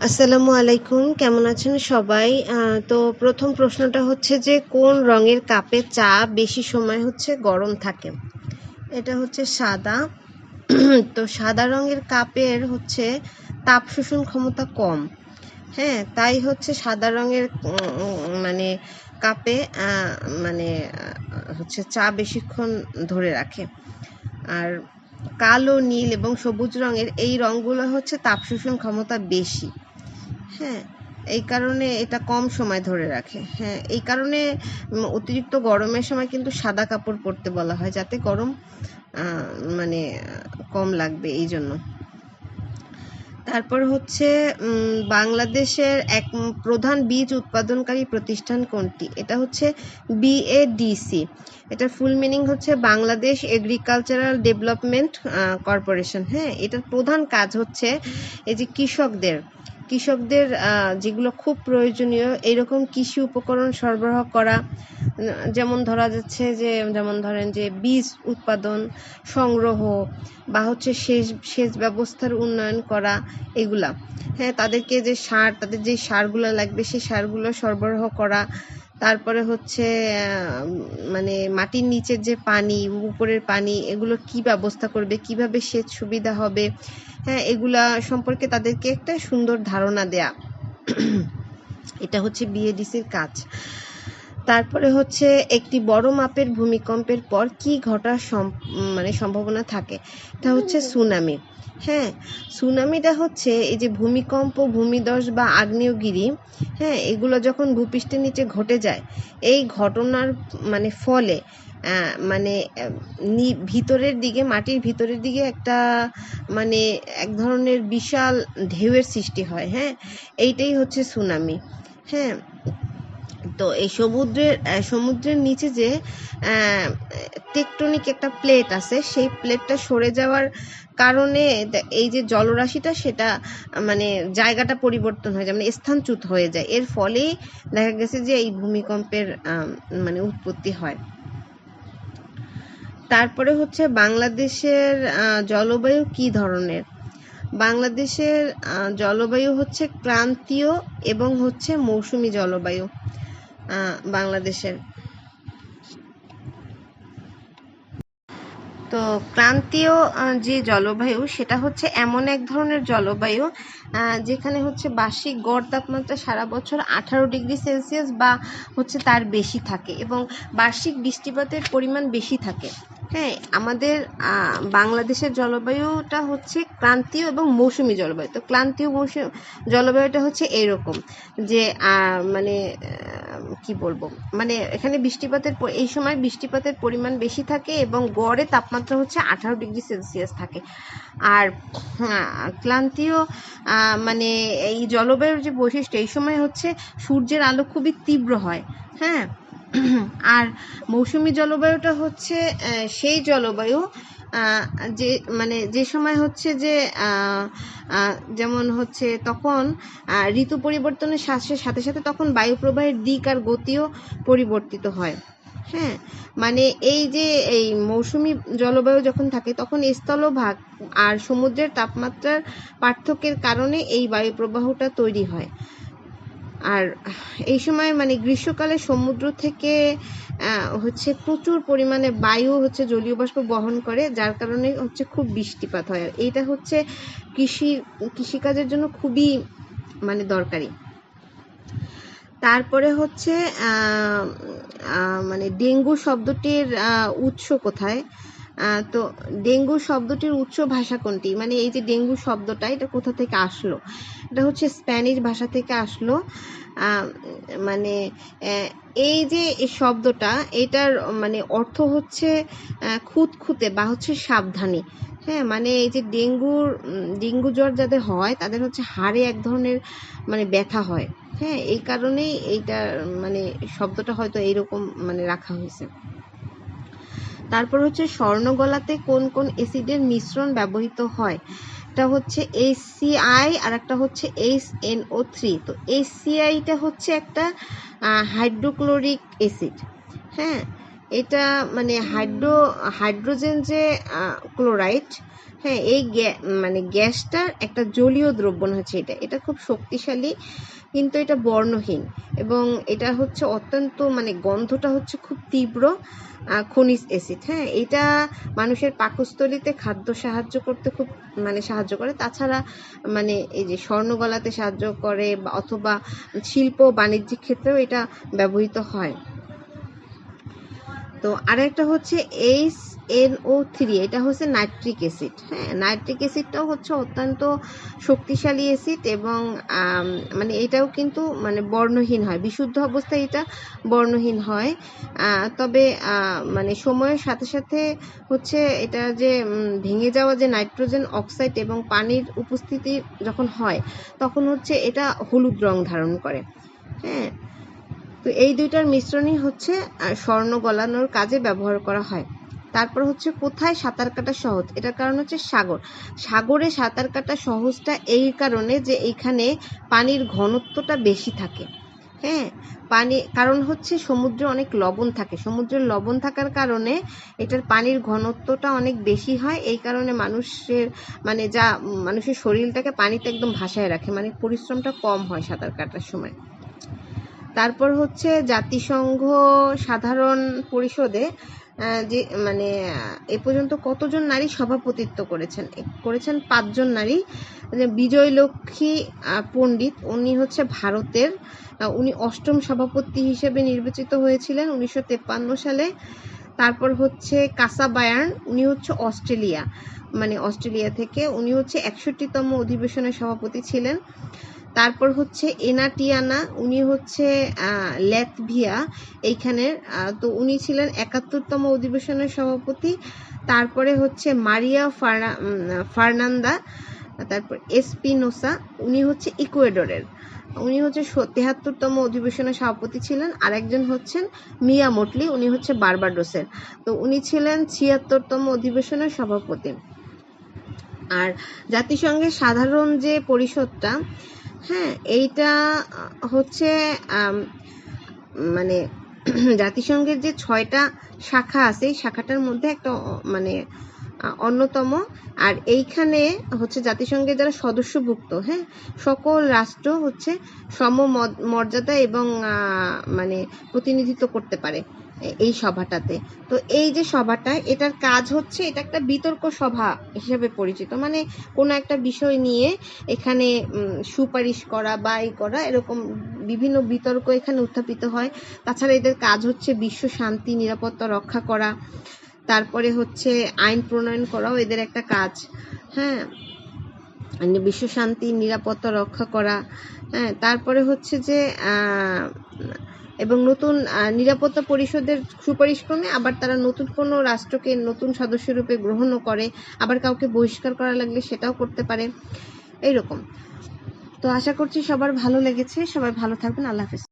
আসসালামু আলাইকুম, কেমন আছেন সবাই? তো প্রথম প্রশ্নটা হচ্ছে যে, কোন রঙের কাপে চা বেশি সময় হচ্ছে গরম থাকে? এটা হচ্ছে সাদা। তো সাদা রঙের কাপের হচ্ছে তাপ শোষণ ক্ষমতা কম। হ্যাঁ তাই হচ্ছে সাদা রঙের মানে কাপে মানে হচ্ছে চা বেশিক্ষণ ধরে রাখে। আর কালো, নীল এবং সবুজ রঙের এই রঙগুলো হচ্ছে তাপ শোষণ ক্ষমতা বেশি। হ্যাঁ এই কারণে এটা কম সময় ধরে রাখে। হ্যাঁ এই কারণে অতিরিক্ত গরমের সময় কিন্তু সাদা কাপড় পরতে বলা হয়, যাতে গরম মানে কম লাগবে এই জন্য। তারপর হচ্ছে বাংলাদেশের এক প্রধান বীজ উৎপাদনকারী প্রতিষ্ঠান কোনটি? এটা হচ্ছে বিএডিসি এটার ফুল মিনিং হচ্ছে বাংলাদেশ এগ্রিকালচারাল ডেভেলপমেন্ট কর্পোরেশন হ্যাঁ এটার প্রধান কাজ হচ্ছে এই যে কৃষকদের কৃষকদের যেগুলো খুব প্রয়োজনীয় এরকম কৃষি উপকরণ সরবরাহ করা, যেমন ধরা যাচ্ছে যে, যেমন ধরেন যে, বীজ উৎপাদন, সংগ্রহ, বা হচ্ছে সেচ সেচ ব্যবস্থার উন্নয়ন করা, এগুলা। হ্যাঁ তাদেরকে যে সার, তাদের যে সারগুলো লাগবে, সেই সারগুলো সরবরাহ করা তারপরে হচ্ছে মানে মাটির নিচের যে পানি, উপরের পানি, এগুলো কি ব্যবস্থা করবে? কীভাবে সেচ সুবিধা হবে? হ্যাঁ এগুলা সম্পর্কে তাদেরকে একটা সুন্দর ধারণা দেয়া। এটা হচ্ছে বিএডিসির কাজ। তারপরে হচ্ছে একটি বড় মাপের ভূমিকম্পের পর কি ঘটার মানে সম্ভাবনা থাকে? তা হচ্ছে সুনামি। হ্যাঁ সুনামিটা হচ্ছে এই যে ভূমিকম্প ভূমিধস বা আগ্নেয়গিরি হ্যাঁ এগুলো যখন ভূপৃষ্ঠের নিচে ঘটে যায় এই ঘটনার মানে ফলে মানে ভিতরের দিকে মাটির ভিতরের দিকে একটা মানে এক ধরনের বিশাল ঢেউয়ের সৃষ্টি হয় হ্যাঁ? এইটাই হচ্ছে সুনামি। হ্যাঁ তো এই সমুদ্রের সমুদ্রের নিচে যে টেকটনিক একটা প্লেট আছে, সেই প্লেটটা সরে যাওয়ার কারণে এই যে জলরাশিটা সেটা মানে জায়গাটা পরিবর্তন হয়ে যায় মানে স্থানচ্যুত হয়ে যায়। এর ফলেই দেখা গেছে যে এই ভূমিকম্পের মানে উৎপত্তি হয়। তারপরে হচ্ছে বাংলাদেশের জলবায়ু কি ধরনের? বাংলাদেশের জলবায়ু হচ্ছে ক্রান্তীয় এবং হচ্ছে মৌসুমী জলবায়ু। বাংলাদেশের। তো ক্রান্তীয় যে জলবায়ু, সেটা হচ্ছে এমন এক ধরনের জলবায়ু যেখানে হচ্ছে বার্ষিক গড় তাপমাত্রা সারা বছর আঠারো ডিগ্রি সেলসিয়াস বা হচ্ছে তার বেশি থাকে এবং বার্ষিক বৃষ্টিপাতের পরিমাণ বেশি থাকে। হ্যাঁ আমাদের বাংলাদেশের জলবায়ুটা হচ্ছে ক্রান্তীয় এবং মৌসুমী জলবায়ু। তো ক্রান্তীয় মৌসুম, জলবায়ুটা হচ্ছে এরকম যে মানে কি বলব? মানে এখানে বৃষ্টিপাতের এই সময় বৃষ্টিপাতের পরিমাণ বেশি থাকে এবং গড়ে তাপমাত্রা হচ্ছে আঠারো ডিগ্রি সেলসিয়াস থাকে। আর আহ, ক্রান্তীয় মানে এই জলবায়ুর যে বৈশিষ্ট্য এই সময় হচ্ছে সূর্যের আলো খুবই তীব্র হয় হ্যাঁ? আর মৌসুমী জলবায়ুটা হচ্ছে সেই জলবায়ু যে মানে যে সময় হচ্ছে যে যেমন হচ্ছে তখন ঋতু পরিবর্তনের সাথে সাথে সাথে তখন বায়ু প্রবাহের দিক আর গতিও পরিবর্তিত হয়। হ্যাঁ? মানে এই যে, এই মৌসুমী জলবায়ু যখন থাকে, তখন স্থলভাগ আর সমুদ্রের তাপমাত্রার পার্থক্যের কারণে এই বায়ু প্রবাহটা তৈরি হয়। আর এই সময় মানে গ্রীষ্মকালে সমুদ্র থেকে হচ্ছে প্রচুর পরিমাণে বায়ু হচ্ছে জলীয় বাষ্প বহন করে, যার কারণে হচ্ছে খুব বৃষ্টিপাত হয়। এইটা হচ্ছে কৃষি, কৃষিকাজের জন্য খুবই মানে দরকারি। তারপরে হচ্ছে মানে ডেঙ্গু শব্দটির উৎস কোথায়? তো ডেঙ্গু শব্দটির উৎস ভাষা কোনটি? মানে এই যে ডেঙ্গু শব্দটা, এটা কোথা থেকে আসলো? এটা হচ্ছে স্প্যানিশ ভাষা থেকে আসলো। মানে এই যে শব্দটা, এটার মানে অর্থ হচ্ছে খুঁতখুঁতে বা হচ্ছে সাবধানী। হ্যাঁ মানে এই যে ডেঙ্গুর ডেঙ্গু জ্বর যাদের হয়, তাদের হচ্ছে হাড়ে এক ধরনের মানে ব্যথা হয়। হ্যাঁ এই কারণেই এইটা মানে শব্দটা হয়তো এইরকম মানে রাখা হয়েছে। তারপর হচ্ছে স্বর্ণগলাতে কোন কোন অ্যাসিডের মিশ্রণ ব্যবহৃত হয়? এটা হচ্ছে এইচসিআই আর একটা হচ্ছে এইচ ও থ্রি তো এইচসিআইটা হচ্ছে একটা হাইড্রোক্লোরিক অ্যাসিড হ্যাঁ এটা মানে হাইড্রো, হাইড্রোজেন যে ক্লোরাইড হ্যাঁ এই মানে গ্যাসটার একটা জলীয় দ্রবণ হচ্ছে এটা। এটা খুব শক্তিশালী কিন্তু এটা বর্ণহীন এবং এটা হচ্ছে অত্যন্ত মানে গন্ধটা হচ্ছে খুব তীব্র খনিজ অ্যাসিড হ্যাঁ? এটা মানুষের পাকস্থলীতে খাদ্য সাহায্য করতে খুব মানে সাহায্য করে। তাছাড়া মানে এই যে স্বর্ণ গলাতে সাহায্য করে অথবা শিল্প বাণিজ্যিক ক্ষেত্রেও এটা ব্যবহৃত হয়। তো আরেকটা হচ্ছে এইচ এন ও থ্রি এটা হচ্ছে নাইট্রিক অ্যাসিড হ্যাঁ? নাইট্রিক অ্যাসিডটাও হচ্ছে অত্যন্ত শক্তিশালী অ্যাসিড এবং মানে এটাও কিন্তু মানে বর্ণহীন হয়, বিশুদ্ধ অবস্থায় এটা বর্ণহীন হয়। তবে মানে সময়ের সাথে সাথে হচ্ছে এটা যে ভেঙে যাওয়া যে নাইট্রোজেন অক্সাইড এবং পানির উপস্থিতি যখন হয়, তখন হচ্ছে এটা হলুদ রং ধারণ করে হ্যাঁ? তো এই দুইটার মিশ্রণই হচ্ছে স্বর্ণ গলানোর কাজে ব্যবহার করা হয়। তারপর হচ্ছে কোথায় সাঁতার কাটা সহজ? এটার কারণ হচ্ছে সাগর। সাগরে সাঁতার কাটা সহজটা এই কারণে যে এইখানে পানির ঘনত্বটা বেশি থাকে। হ্যাঁ? পানি, কারণ হচ্ছে সমুদ্রে অনেক লবণ থাকে। সমুদ্রের লবণ থাকার কারণে এটার পানির ঘনত্বটা অনেক বেশি হয়। এই কারণে মানুষের মানে যা, মানুষের শরীরটাকে পানিতে একদম ভাসায় রাখে মানে পরিশ্রমটা কম হয় সাঁতার কাটার সময়। তারপর হচ্ছে জাতিসংঘ সাধারণ পরিষদে যে মানে এ পর্যন্ত কতজন নারী সভাপতিত্ব করেছেন? করেছেন পাঁচজন নারী। যে বিজয় লক্ষ্মী আহ, পণ্ডিত উনি হচ্ছে ভারতের উনি অষ্টম সভাপতি হিসেবে নির্বাচিত হয়েছিলেন উনিশশো সালে। তারপর হচ্ছে কাসা বায়ার্ন উনি হচ্ছে অস্ট্রেলিয়া মানে অস্ট্রেলিয়া থেকে। উনি হচ্ছে একষট্টিতম অধিবেশনের সভাপতি ছিলেন। তারপর হচ্ছে এনাটিয়ানা উনি হচ্ছে ল্যাটভিয়া এইখানের। তো উনি ছিলেন একাত্তরতম অধিবেশনের সভাপতি। তারপরে হচ্ছে মারিয়া ফার্নান্দা, তারপর এসপিনোসা, উনি হচ্ছে ইকুয়েডরের। উনি হচ্ছে তেহাত্তরতম অধিবেশনের সভাপতি ছিলেন। আর একজন হচ্ছেন মিয়া মোটলি, উনি হচ্ছে বার্বাডোসের। তো উনি ছিলেন ছিয়াত্তরতম অধিবেশনের সভাপতি। আর জাতিসংঘের সাধারণ যে পরিষদটা হ্যাঁ এইটা হচ্ছে মানে জাতিসংঘের যে ছয়টা শাখা আছে, এই শাখাটার মধ্যে একটা মানে অন্যতম। আর এইখানে হচ্ছে জাতিসংঘের যারা সদস্যভুক্ত হ্যাঁ সকল রাষ্ট্র হচ্ছে সম মর্যাদা এবং মানে প্রতিনিধিত্ব করতে পারে। এই সভাটাতে। তো এই যে সভাটা, এটার কাজ হচ্ছে এটা একটা বিতর্ক সভা হিসেবে পরিচিত। মানে কোনো একটা বিষয় নিয়ে এখানে সুপারিশ করা বা এই করা, এরকম বিভিন্ন বিতর্ক এখানে উত্থাপিত হয়। তাছাড়া এদের কাজ হচ্ছে বিশ্ব শান্তি, নিরাপত্তা রক্ষা করা। তারপরে হচ্ছে আইন প্রণয়ন করাও এদের একটা কাজ। হ্যাঁ মানে বিশ্ব শান্তি, নিরাপত্তা রক্ষা করা। হ্যাঁ তারপরে হচ্ছে যে এবং নতুন নিরাপত্তা পরিষদের সুপারিশ ক্রমে আবার তারা নতুন কোনো রাষ্ট্রকে নতুন সদস্যরূপে গ্রহণও করে, আবার কাউকে বহিষ্কার করা লাগলে সেটাও করতে পারে। এইরকম। তো আশা করছি সবার ভালো লেগেছে। সবাই ভালো থাকবেন। আল্লাহ হাফেজ।